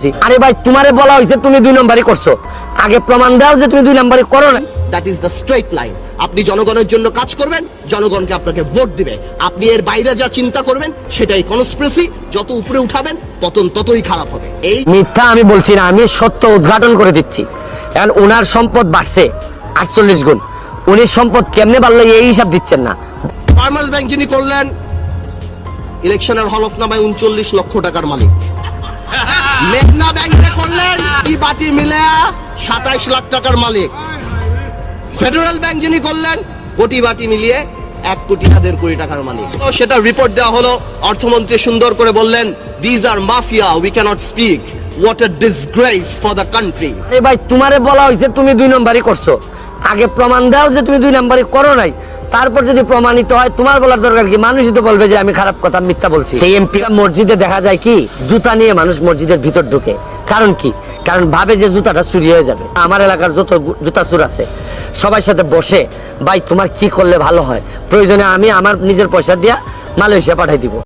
আরে ভাই তোমারে বলা হয়েছে তুমি দুই নম্বরই করছ। আগে প্রমাণ দাও যে তুমি দুই নম্বরই করো না। That is the straight line আপনি জনগণের জন্য কাজ করবেন জনগণকে আপনাকে ভোট দিবে। আপনি এর বাইরে যা চিন্তা করবেন সেটাই কনস্পিরেসি যত উপরে উঠাবেন পতন ততই খারাপ হবে। এই মিথ্যা আমি বলছি না আমি সত্য উদ্ঘাটন করে দিচ্ছি। কারণ ওনার সম্পদ বাড়ছে আটচল্লিশ গুণ। উনি সম্পদ কেমনে বাড়লো এই হিসাব দিচ্ছেন না। ফার্মার্স ব্যাংক যিনি করলেন ইলেকশনের হলফনামায় উনচল্লিশ লক্ষ টাকার মালিক। মেঘনা ব্যাংকে করলেন, কি বাটি মিলে? সাতাইশ লাখ টাকার মালিক। ফেডারেল ব্যাংক যিনি করলেন, কোটি বাটি মিলিয়ে এক কোটি না দেড় কোটি টাকার মালিক। তো সেটা রিপোর্ট দেওয়া হলো। অর্থমন্ত্রী সুন্দর করে বললেন these are mafia we cannot speak what a disgrace for the country আরে ভাই, তোমারে বলা হয়েছে, তুমি দুই নম্বরই করছ। আগে প্রমাণ দাও যে তুমি দুই নম্বরই করো নাই। তারপর যদি প্রমাণিত হয় তোমার বলার দরকার কি? মানুষই তো বলবে যে আমি খারাপ কথা মিথ্যা বলছি। এই এমপি মসজিদে দেখা যায় কি? জুতা নিয়ে মানুষ মসজিদের ভিতর ঢুকে। কারণ কি? কারণ ভাবে যে জুতাটা চুরি হয়ে যাবে। আমার এলাকার যত জুতা চুর আছে সবার সাথে বসে ভাই তোমার কি করলে ভালো হয়? প্রয়োজনে আমি আমার নিজের পয়সা দিয়া মালয়েশিয়া পাঠাই দিব।